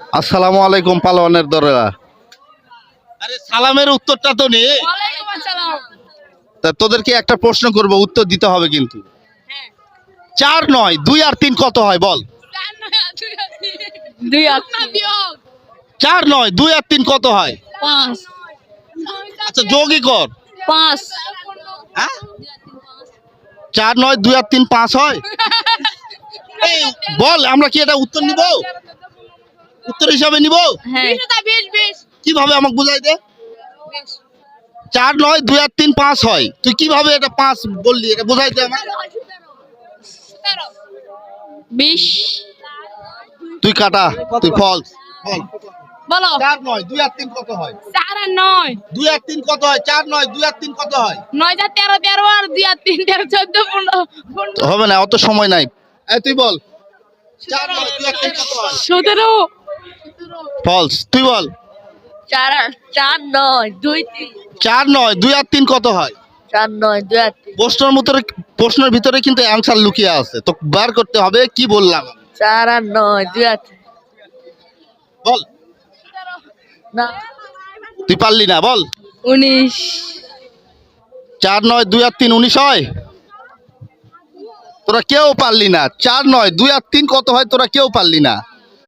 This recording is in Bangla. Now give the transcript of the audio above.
আসসালামু আলাইকুম পালোয়ানের দরেরা। আরে সালামের উত্তরটা তো নেই তা তোদেরকে একটা প্রশ্ন করব উত্তর দিতে হবে কিন্তু। হ্যাঁ। চার নয় দুই আর তিন কত হয় বল? চার নয় দুই আর তিন। কত হয়? আচ্ছা যোগই কর। পাঁচ। হ্যাঁ? চার নয় দুই আর তিন পাঁচ হয়? বল আমরা কি এটা উত্তর নিব? উত্তর হিসাবে নিব? হ্যাঁ। কীভাবে আমাকে বুঝাই দে? চার নয় দুই আর তিন পাঁচ হয়। তুই কীভাবে এটা পাঁচ বললি? এটা বুঝাই দে আমার বিশ। তুই কাটা তুই ফলস বলো। চার নয় দুই আর তিন কত হয়? চার আর নয়। দুই আর তিন কত হয়? চার নয় দুই আর তিন কত হয়? নয় যা তেরো তেরো আর দুই আর তিন তেরো চোদ্দ পনেরো পনেরো। হবে না অত সময় নাই। তুই বল। চার নয় দুই আর তিন কত হয়? সতেরো। ফলস তুই বল। চার চার নয় দুই তিন। চার নয় দুই আর তিন কত হয়? চার নয় দুই আর তিন। প্রশ্নের ভিতরে প্রশ্নের ভিতরে কিন্তু অ্যান্সার লুকিয়ে আছে। তো বার করতে হবে কি বললাম? চার আর নয় দুই আর তিন। বল। না। তুই পারলি না বল। উনিশ। চার নয় দুই আর তিন উনিশ হয়? তোরা কেউ পারলি না। চার নয় দুই আর তিন কত হয়? তোরা কেউ পারলি না।